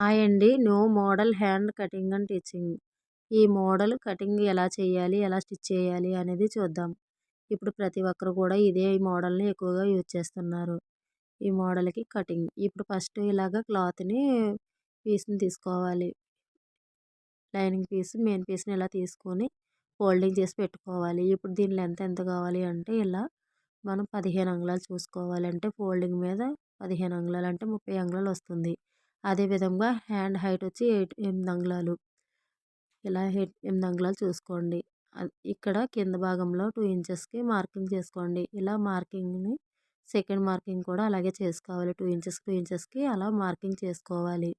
Hi అండి new model hand cutting and teaching ఈ model cutting ఎలా చేయాలి ఎలా స్టిచ్ చేయాలి అనేది చూద్దాం. ఇప్పుడు ప్రతి ఒక్కరు కూడా ఇదే మోడల్ని ఎక్కువగా యూజ్ చేస్తున్నారు. ఈ మోడల్కి కటింగ్. ఇప్పుడు ఫస్ట్ ఇలాగ క్లాత్ని పీస్ని తీసుకోవాలి. లైనింగ్ పీస్ మెయిన్ పీస్ని ఇలా తీసుకొని ఫోల్డింగ్ చేసి పెట్టుకోవాలి. ఇప్పుడు దీని లెంత్ ఎంత కావాలి అంటే ఇలా మనం పదిహేను అంగుళాలు చూసుకోవాలి. అంటే ఫోల్డింగ్ మీద పదిహేను అంగుళాలు అంటే ముప్పై అంగుళాలు వస్తుంది. అదేవిధంగా హ్యాండ్ హైట్ వచ్చి ఎయిట్ ఎనిమిది అంగుళాలు ఇలా ఎనిమిది అంగుళాలు చూసుకోండి. ఇక్కడ కింద భాగంలో టూ ఇంచెస్కి మార్కింగ్ చేసుకోండి. ఇలా మార్కింగ్ని సెకండ్ మార్కింగ్ కూడా అలాగే చేసుకోవాలి. టూ ఇంచెస్ టూ ఇంచెస్కి అలా మార్కింగ్ చేసుకోవాలి.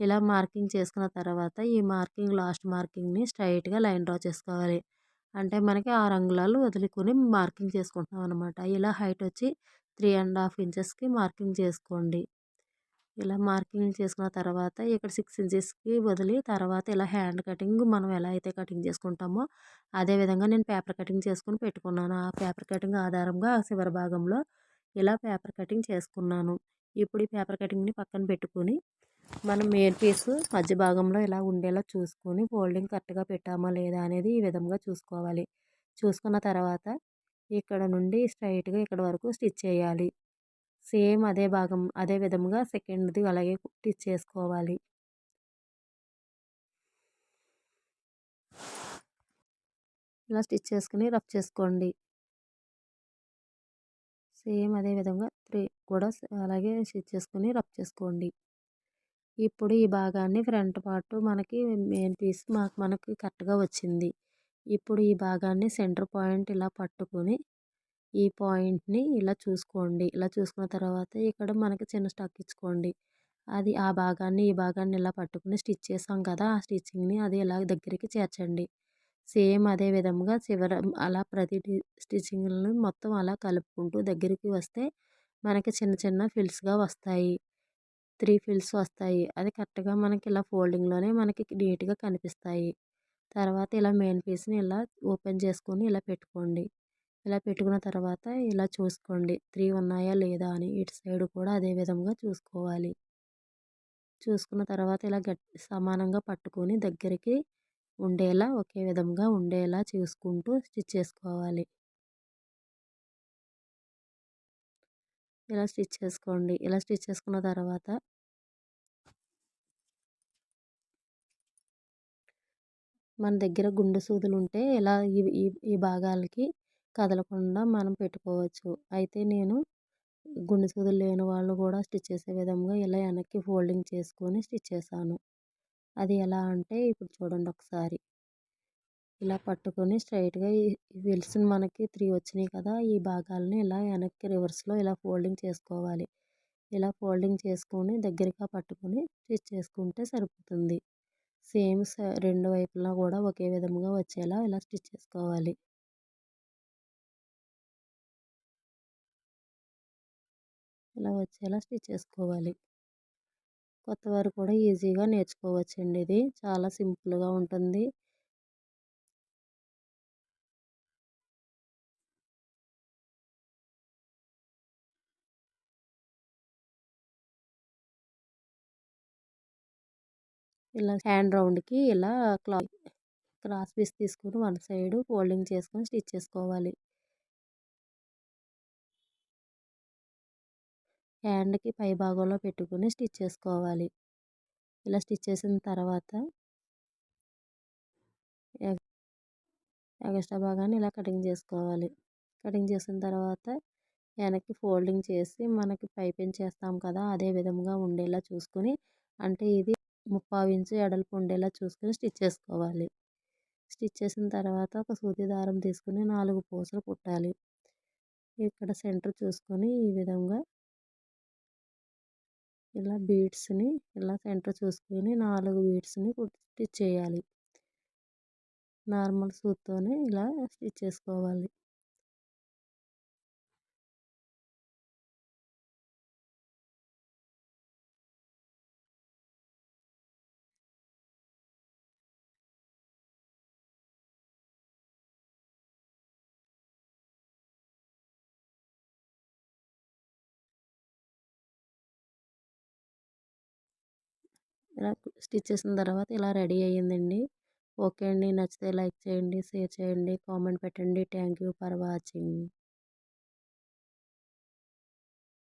ఇలా మార్కింగ్ చేసుకున్న తర్వాత ఈ మార్కింగ్ లాస్ట్ మార్కింగ్ని స్ట్రైట్గా లైన్ డ్రా చేసుకోవాలి. అంటే మనకి ఆరు అంగుళాలు వదులుకొని మార్కింగ్ చేసుకుంటున్నాం అనమాట ఇలా హైట్ వచ్చి త్రీ అండ్ హాఫ్ ఇంచెస్కి మార్కింగ్ చేసుకోండి. ఇలా మార్కింగ్ చేసుకున్న తర్వాత ఇక్కడ సిక్స్ ఇంచెస్కి వదిలి తర్వాత ఇలా హ్యాండ్ కటింగ్ మనం ఎలా అయితే కటింగ్ చేసుకుంటామో అదే విధంగా నేను పేపర్ కటింగ్ చేసుకుని పెట్టుకున్నాను. ఆ పేపర్ కటింగ్ ఆధారంగా చివరి భాగంలో ఇలా పేపర్ కటింగ్ చేసుకున్నాను. ఇప్పుడు ఈ పేపర్ కటింగ్ని పక్కన పెట్టుకుని మనం మెయిన్ పీస్ మధ్య భాగంలో ఇలా ఉండేలా చూసుకొని ఫోల్డింగ్ కరెక్ట్గా పెట్టామా లేదా అనేది ఈ విధంగా చూసుకోవాలి. చూసుకున్న తర్వాత ఇక్కడ నుండి స్ట్రైట్గా ఇక్కడ వరకు స్టిచ్ చేయాలి. సేమ్ అదే భాగం అదే విధముగా సెకండ్ది అలాగే స్టిచ్ చేసుకోవాలి ఇలా స్టిచ్ చేసుకుని రఫ్ చేసుకోండి. సేమ్ అదే విధంగా త్రీ కూడా అలాగే స్టిచ్ చేసుకుని రఫ్ చేసుకోండి. ఇప్పుడు ఈ భాగాన్ని ఫ్రంట్ పార్ట్ మనకి మెయిన్ పీస్ మాకు మనకి కరెక్ట్గా వచ్చింది. ఇప్పుడు ఈ భాగాన్ని సెంటర్ పాయింట్ ఇలా పట్టుకొని ఈ పాయింట్ని ఇలా చూసుకోండి. ఇలా చూసుకున్న తర్వాత ఇక్కడ మనకి చిన్న స్టక్ ఇచ్చుకోండి. అది ఆ భాగాన్ని ఈ భాగాన్ని ఇలా పట్టుకుని స్టిచ్ చేసాం కదా! ఆ స్టిచ్చింగ్ని అది ఇలా దగ్గరికి చేర్చండి. సేమ్ అదే విధంగా చివర అలా ప్రతి స్టిచ్చింగ్లను మొత్తం అలా కలుపుకుంటూ దగ్గరికి వస్తే మనకి చిన్న చిన్న ఫిల్స్గా వస్తాయి. త్రీ ఫిల్స్ వస్తాయి. అది కరెక్ట్గా మనకి ఇలా ఫోల్డింగ్లోనే మనకి నీట్గా కనిపిస్తాయి. తర్వాత ఇలా మెయిన్ పీస్ని ఇలా ఓపెన్ చేసుకొని ఇలా పెట్టుకోండి. ఇలా పెట్టుకున్న తర్వాత ఇలా చూసుకోండి. త్రీ ఉన్నాయా లేదా అని ఇటు సైడ్ కూడా అదే విధంగా చూసుకోవాలి. చూసుకున్న తర్వాత ఇలా గట్టి సమానంగా పట్టుకొని దగ్గరికి ఉండేలా ఒకే విధంగా ఉండేలా చూసుకుంటూ స్టిచ్ చేసుకోవాలి. ఇలా స్టిచ్ చేసుకోండి. ఇలా స్టిచ్ చేసుకున్న తర్వాత మన దగ్గర గుండె సూదులు ఉంటే ఇలా ఈ ఈ భాగాలకి కదలకుండా మనం పెట్టుకోవచ్చు. అయితే నేను గుండె సూదులు లేని వాళ్ళు కూడా స్టిచ్ చేసే విధంగా ఇలా వెనక్కి ఫోల్డింగ్ చేసుకొని స్టిచ్ చేశాను. అది ఎలా అంటే ఇప్పుడు చూడండి ఒకసారి. ఇలా పట్టుకొని స్ట్రైట్గా ఈ మనకి త్రీ వచ్చినాయి కదా ఈ భాగాలని ఇలా వెనక్కి రివర్స్లో ఇలా ఫోల్డింగ్ చేసుకోవాలి. ఇలా ఫోల్డింగ్ చేసుకొని దగ్గరగా పట్టుకొని స్టిచ్ చేసుకుంటే సరిపోతుంది. సేమ్ రెండు వైపులా కూడా ఒకే విధంగా వచ్చేలా ఇలా స్టిచ్ చేసుకోవాలి. ఇలా వచ్చేలా స్టిచ్ చేసుకోవాలి. కొత్త వారు కూడా ఈజీగా నేర్చుకోవచ్చండి ఇది. చాలా సింపుల్గా ఉంటుంది. ఇలా హ్యాండ్ రౌండ్కి ఇలా క్లాత్ క్రాస్ పీస్ తీసుకొని వన్ సైడ్ ఫోల్డింగ్ చేసుకొని స్టిచ్ చేసుకోవాలి. హ్యాండ్కి పై భాగంలో పెట్టుకుని స్టిచ్ చేసుకోవాలి. ఇలా స్టిచ్ చేసిన తర్వాత ఎగస్ట్రా భాగాన్ని ఇలా కటింగ్ చేసుకోవాలి. కటింగ్ చేసిన తర్వాత వెనక్కి ఫోల్డింగ్ చేసి మనకి పైపింగ్ చేస్తాం కదా అదే విధంగా ఉండేలా చూసుకొని అంటే ఇది ముప్పావు ఇంచు ఎడల్పు ఉండేలా చూసుకొని స్టిచ్ చేసుకోవాలి. స్టిచ్ చేసిన తర్వాత ఒక సూది దారం తీసుకుని నాలుగు పూసలు కుట్టాలి. ఇక్కడ సెంటర్ చూసుకొని ఈ విధంగా ఇలా బీడ్స్ని ఇలా సెంటర్ చూసుకొని నాలుగు బీడ్స్ని స్టిచ్ చేయాలి. నార్మల్ సూత్తోనే ఇలా స్టిచ్ చేసుకోవాలి. ఇలా స్టిచ్ చేసిన తర్వాత ఇలా రెడీ అయ్యిందండి. ఓకే అండి. నచ్చితే లైక్ చేయండి షేర్ చేయండి కామెంట్ పెట్టండి. Thank you for watching.